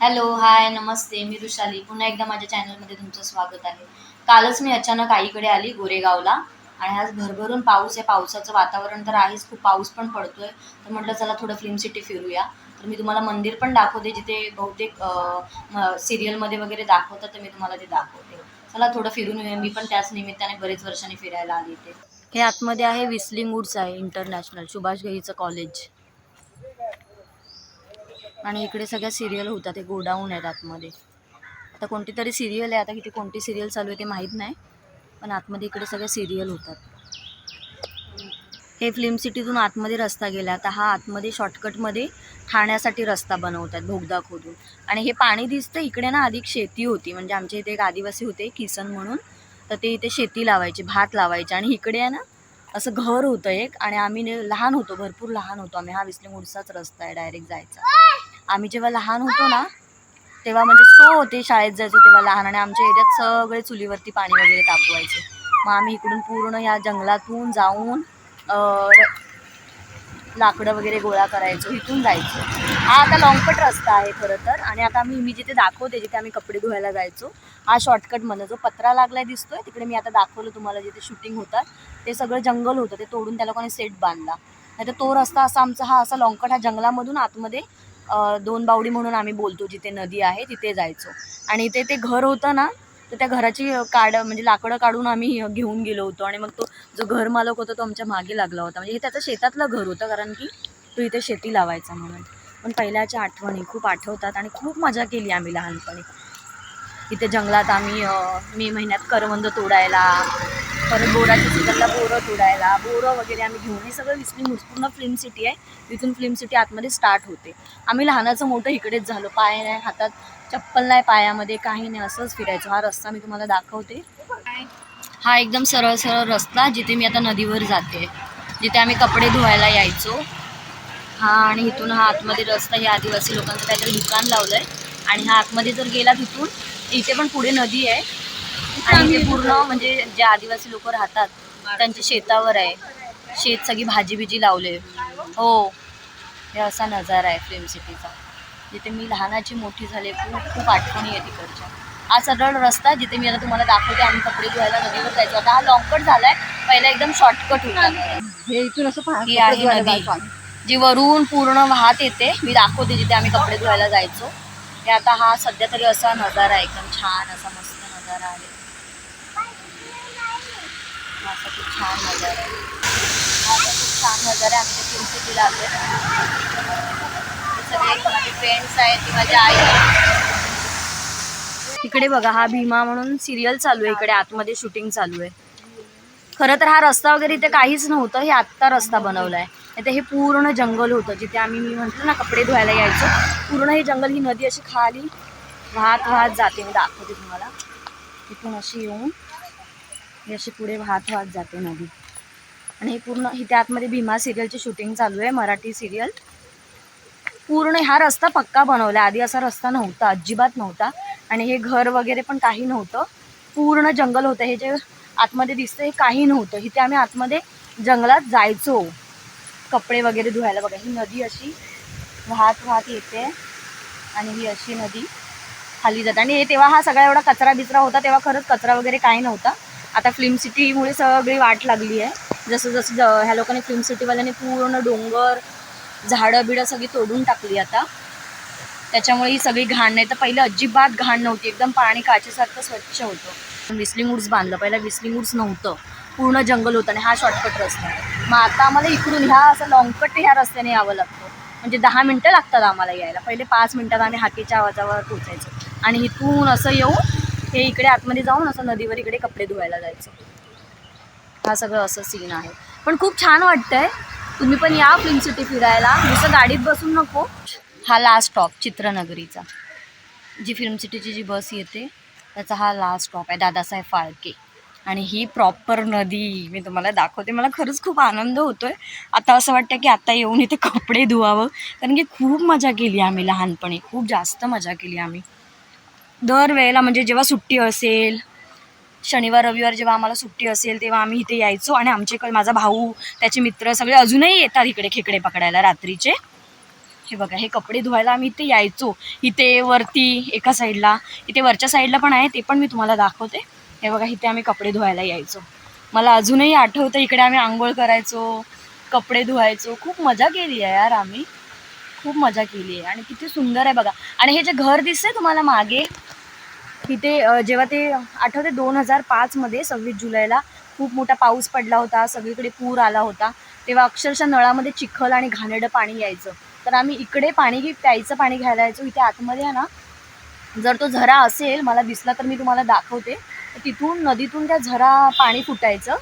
Hello hi नमस्ते मी रुशाली पुन्हा एकदा माझ्या चॅनलमध्ये तुमचं स्वागत आहे. कालच मी अचानक आईकडे आली गोरेगावला आणि आज भरभरून पाऊस आहे. पावसाचं वातावरण तर आहेच. खूप पाऊस पण पडतोय. तर म्हटलं चला थोडं फिल्म सिटी फिरूया. तर मी तुम्हाला मंदिर पण दाखवते जिथे बहुतेक सिरियलमध्ये वगैरे दाखवतात तर मी तुम्हाला ते दाखवते. चला थोडं फिरून येऊया. मी पण त्याच निमित्ताने बरेच वर्षांनी फिरायला आली इथे. हे आतमध्ये आहे विस्लिंग वूड्स आहे इंटरनॅशनल सुभाष घईचं कॉलेज आणि इकडे सगळ्या सिरियल होतात हे गोडाऊन आहेत आतमध्ये. आता कोणती तरी सिरियल आहे आता किती कोणती सिरियल चालू आहे ते माहीत नाही पण आतमध्ये इकडे सगळ्या सिरियल होतात. हे फिल्म सिटीतून आतमध्ये रस्ता गेला आता हा आतमध्ये शॉर्टकटमध्ये ठाण्यासाठी रस्ता बनवतात भोगदा खोदून आणि हे पाणी दिसतं इकडे ना अधिक शेती होती म्हणजे आमच्या इथे एक आदिवासी होते किसन म्हणून. तर ते इथे शेती लावायचे भात लावायचे आणि इकडे आहे ना असं घर होतं एक. आणि आम्ही ने- लहान होतो भरपूर लहान होतो आम्ही. हा विसलिंग उडसाच रस्ता आहे डायरेक्ट जायचा. आम्ही जेव्हा लहान होतो ना तेव्हा म्हणजे सो होते शाळेत जायचो तेव्हा लहान आणि आमच्या एरियात सगळे चुलीवरती पाणी वगैरे तापवायचे. मग आम्ही इकडून पूर्ण या जंगलातून जाऊन लाकडं वगैरे गोळा करायचो इथून जायचो. हा आता लॉंगकट रस्ता आहे खरं तर आणि आता आम्ही मी जिथे दाखवते जिथे आम्ही कपडे धुवायला जायचो हा शॉर्टकटमध्ये जो पत्रा लागलाय दिसतोय तिकडे मी आता दाखवलं तुम्हाला जिथे शूटिंग होतात ते सगळं जंगल होतं ते तोडून त्या लोकांनी सेट बांधला. नाही तर तो रस्ता असा आमचा हा असा लॉंगकट हा जंगलामधून आतमध्ये दोन बावडी म्हणून आम्ही बोलतो जिथे नदी आहे तिथे जायचो. आणि ते ते घर होतं ना तर त्या घराची काड म्हणजे लाकडं काढून आम्ही घेऊन गेलो होतो. आणि मग तो जो घर मालक होता तो आमच्या मागे लागला होता. म्हणजे हे त्याचं शेतातलं घर होतं कारण की तो इथे शेती लावायचा म्हणून. पण पहिल्याच्या आठवणी खूप आठवतात आणि खूप मजा केली आम्ही लहानपणी. इथे जंगलात आम्ही मे महिन्यात करवंद तोडायला परत बोराच्या सीझनला बोरं तोडायला बोरं वगैरे आम्ही घेऊन हे सगळं विसली पूर्ण फिल्म सिटी आहे. तिथून फिल्म सिटी आतमध्ये स्टार्ट होते. आम्ही लहानाचं मोठं इकडेच झालो. पाय नाही हातात चप्पल नाही पायामध्ये काही नाही असंच फिरायचो. हा रस्ता मी तुम्हाला दाखवते. हा एकदम सरळ सरळ रस्ता जिथे मी आता नदीवर जाते. जिथे आम्ही कपडे धुवायला यायचो. हा आणि इथून हा आतमध्ये रस्ता हे आदिवासी लोकांचं काहीतरी दुकान लावलं आहे आणि हा आतमध्ये जर गेला तिथून इथे पण पुढे नदी आहे. आणि इथे पूर्ण म्हणजे जे आदिवासी लोक राहतात त्यांच्या शेतावर आहे. शेत सगळी भाजी बिजी लावले. हो. हे असा नजारा आहे फिल्म सिटीचा जिथे मी लहानाची मोठी झाले खूप खूप आठवणी आहे तिकडच्या. हा सरळ रस्ता जिथे मी आता तुम्हाला दाखवते आम्ही कपडे धुवायला नदीवर जायचो. आता हा लॉंगकट झालाय पहिला एकदम शॉर्टकट होता हे इथून असं ही आहे नदी. जी वरून पूर्ण वाहत येते मी दाखवते जिथे आम्ही कपडे धुवायला जायचो. हे आता हा सध्या तरी असा नजारा आहे एकदम छान असा मस्त नजारा आहे. असा खूप छान नजारा आहे. हा खूप छान नजारा आहे. आमच्या फिल्म सिटीला सगळे माझे फ्रेंड्स आहेत ती आई इकडे बघा हा भीमा म्हणून सिरियल चालू आहे इकडे. आतमध्ये शूटिंग चालू आहे. खरं तर हा रस्ता वगैरे इथे काहीच नव्हतं. हे आत्ता रस्ता बनवला आहे नाही तर हे पूर्ण जंगल होतं. जिथे आम्ही मी म्हटलं ना कपडे धुवायला यायचो. पूर्ण हे जंगल ही नदी अशी खाली वाहत वाहत जाते. मी दाखवते तुम्हाला. इथून अशी येऊन ही अशी पुढे वाहत वाहत जाते नदी. आणि हे पूर्ण इथे आतमध्ये भीमा सिरियलची शूटिंग चालू आहे मराठी सिरियल. पूर्ण हा रस्ता पक्का बनवला. आधी असा रस्ता नव्हता अजिबात नव्हता. आणि हे घर वगैरे पण काही नव्हतं. पूर्ण जंगल होतं. हे जे आतमध्ये दिसतं हे काही नव्हतं. इथे आम्ही आतमध्ये जंगलात जायचो. कपडे वगैरे धुवायला बघा. ही नदी अशी वाहत वाहत येते. आणि ही अशी नदी खाली जाते. आणि हे तेव्हा हा सगळा एवढा कचरा बिचरा होता. तेव्हा खरंच कचरा वगैरे काही नव्हता. आता फिल्म सिटीमुळे सगळी वाट लागली आहे. जसं जसं ज- ह्या लोकांनी फिल्म सिटीवाल्यांनी पूर्ण डोंगर झाडं बिडं सगळी तोडून टाकली आता. त्याच्यामुळे ही सगळी घाण नाही. तर पहिलं अजिबात घाण नव्हती. एकदम पाणी काचेसारखं स्वच्छ होतं. विस्लिंग वूड्स बांधलं. पहिलं विस्लिंग वूड्स नव्हतं. पूर्ण जंगल होतं आणि हा शॉर्टकट रस्ता. मग आता आम्हाला इकडून ह्या असं लॉंगकट ह्या रस्त्याने यावं लागतं. म्हणजे दहा मिनटं लागतात आम्हाला यायला. पहिले पाच मिनटात आम्ही हाकेच्या आवाजावर पोचायचो आणि इथून असं येऊन हे इकडे आतमध्ये जाऊन असं नदीवर इकडे कपडे धुवायला जायचं. हा सगळं असं सीन आहे. पण खूप छान वाटतंय. तुम्ही पण या फिल्म सिटी फिरायला. नुसतं गाडीत बसून नको. हा लास्ट स्टॉप चित्रनगरीचा. जी फिल्म सिटीची जी बस येते त्याचा हा लास्ट स्टॉप आहे दादासाहेब फाळके. आणि ही प्रॉपर नदी मी तुम्हाला दाखवते. मला खरंच खूप आनंद होतो आहे आता असं वाटतं की आता येऊन इथे कपडे धुवावं. कारण की खूप मजा केली आम्ही लहानपणी. खूप जास्त मजा केली आम्ही. दरवेळेला म्हणजे जेव्हा सुट्टी असेल शनिवार रविवार जेव्हा आम्हाला सुट्टी असेल तेव्हा आम्ही इथे यायचो आणि आमच्याकडे माझा भाऊ त्याचे मित्र सगळे अजूनही येतात इकडे खेकडे पकडायला रात्रीचे. हे बघा हे कपडे धुवायला आम्ही इथे यायचो. इथे वरती एका साईडला इथे वरच्या साईडला पण आहे ते पण मी तुम्हाला दाखवते. हे बघा इथे आम्ही कपडे धुवायला यायचो. मला अजूनही आठवतं इकडे आम्ही आंघोळ करायचो कपडे धुवायचो. खूप मजा केली आहे यार आम्ही. खूप मजा केली आहे. आणि किती सुंदर आहे बघा. आणि हे जे घर दिसतंय तुम्हाला मागे तिथे जेव्हा ते आठवते दोन हजार पाचमध्ये सव्वीस जुलैला खूप मोठा पाऊस पडला होता सगळीकडे पूर आला होता तेव्हा अक्षरशः नळामध्ये चिखल आणि घाणेरडं पाणी यायचं. तर आम्ही इकडे पाणी प्यायचं पाणी घ्यायला यायचो. इथे आतमध्ये आहे ना जर तो झरा असेल मला दिसला तर मी तुम्हाला दाखवते. तर तिथून नदीतून त्या झरा पाणी फुटायचं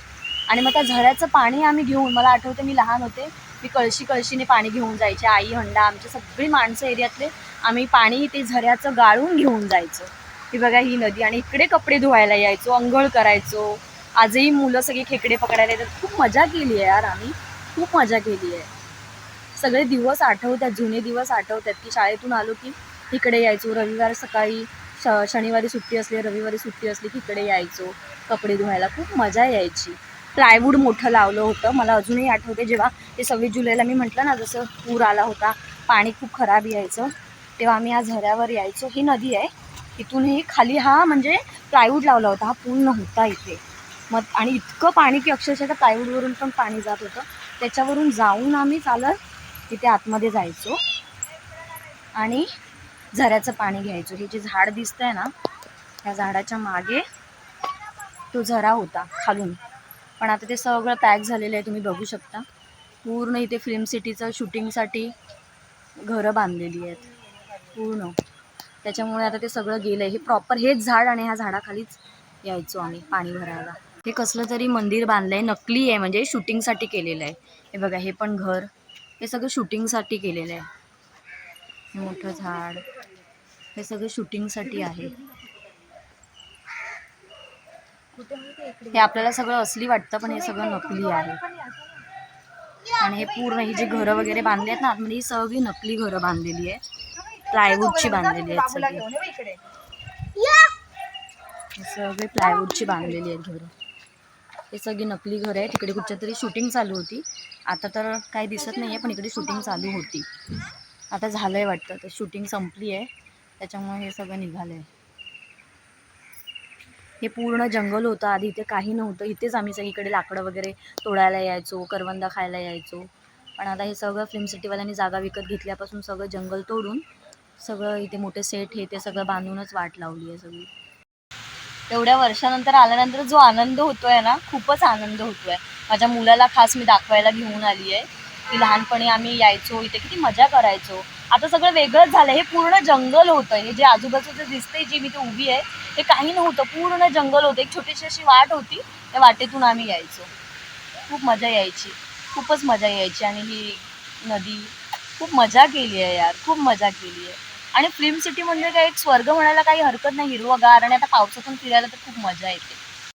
आणि मग त्या झऱ्याचं पाणी आम्ही घेऊन मला आठवते मी लहान होते मी कळशी कळशीने पाणी घेऊन जायचे. आई हंडा आमचे सगळी माणसं एरियातले आम्ही पाणी ते झऱ्याचं गाळून घेऊन जायचं. ही बघा ही नदी आणि इकडे कपडे धुवायला यायचो अंघोळ करायचो. आजही मुलं सगळी खेकडे पकडायला येतात. खूप मजा केली आहे यार आम्ही. खूप मजा केली आहे. सगळे दिवस आठवतात जुने दिवस आठवतात की शाळेतून आलो की इकडे यायचो. रविवार सकाळी श शनिवारी सुट्टी असली रविवारी सुट्टी असली की इकडे यायचो कपडे धुवायला. खूप मजा यायची. प्लायवूड मोठं लावलं होतं. मला अजूनही आठवते जेव्हा ते सव्वीस जुलैला मी म्हटलं ना जसं पूर आला होता पाणी खूप खराब यायचं तेव्हा आम्ही या झऱ्यावर यायचो. ही नदी आहे. इथूनही खाली हा म्हणजे प्लायवूड लावला होता. हा पूर्ण होता इथे. मग आणि इतकं पाणी की अक्षरशः त्या प्लायवूडवरून पण पाणी जात होतं. त्याच्यावरून जाऊन आम्ही चालत तिथे आतमध्ये जायचो. आणि झऱ्याचं पाणी घ्यायचो. हे जे झाड दिसतंय ना त्या झाडाच्या मागे तो झरा होता खालून. पण आता ते सगळं पॅक झालेलं आहे तुम्ही बघू शकता. पूर्ण इथे फिल्म सिटीचं शूटिंगसाठी घरं बांधलेली आहेत. पूर्ण. त्याच्यामुळे आता ते सगळं गेलं आहे हे प्रॉपर हेच झाड आणि ह्या झाडाखालीच यायचो आम्ही पाणी भरायला. हे कसलं तरी मंदिर बांधलं आहे नकली आहे म्हणजे शूटिंगसाठी केलेलं आहे. हे बघा हे पण घर. हे सगळं शूटिंगसाठी केलेलं आहे. मोठं झाड. हे सगळं शूटिंगसाठी आहे. हे आपल्याला सगळं असली वाटतं पण हे सगळं नकली आहे. आणि हे पूर्ण ही जी घरं वगैरे बांधली आहेत ना आतमध्ये ही सगळी नकली घरं बांधलेली आहे. प्लायवूडची बांधलेली आहेत सगळी. हे सगळे प्लायवूडची बांधलेली आहेत घरं. हे सगळी नकली घरं आहे तिकडे कुठच्या तरी शूटिंग चालू होती. आता तर काही दिसत नाही आहे पण इकडे शूटिंग चालू होती. आता झालं आहे वाटतं. तर शूटिंग संपली आहे. त्याच्यामुळे हे सगळं निघालं आहे हे पूर्ण जंगल होतं. आधी इथे काही नव्हतं. इथेच आम्ही सगळीकडे लाकडं वगैरे तोडायला यायचो करवंदा खायला यायचो. पण आता हे सगळं फिल्म सिटीवाल्यांनी जागा विकत घेतल्यापासून सगळं जंगल तोडून सगळं इथे मोठे सेट हे ते सगळं बांधूनच वाट लावली आहे सगळी. तेवढ्या वर्षानंतर आल्यानंतर जो आनंद होतोय ना खूपच आनंद होतोय. माझ्या मुलाला खास मी दाखवायला घेऊन आली आहे. की लहानपणी आम्ही यायचो इथे किती मजा करायचो. आता सगळं वेगळंच झालं हे पूर्ण जंगल होतं. हे जे आजूबाजूचं दिसतंय जी मी ते उभी आहे ते काही नव्हतं. पूर्ण जंगल होतं. एक छोटीशी अशी वाट होती. त्या वाटेतून आम्ही यायचो. खूप मजा यायची. खूपच मजा यायची. आणि ही नदी खूप मजा केली आहे यार. खूप मजा केली आहे. आणि फिल्म सिटी म्हणजे काय एक स्वर्ग म्हणायला काही हरकत नाही. हिरवगार आणि आता पावसातून फिरायला तर खूप मजा येते.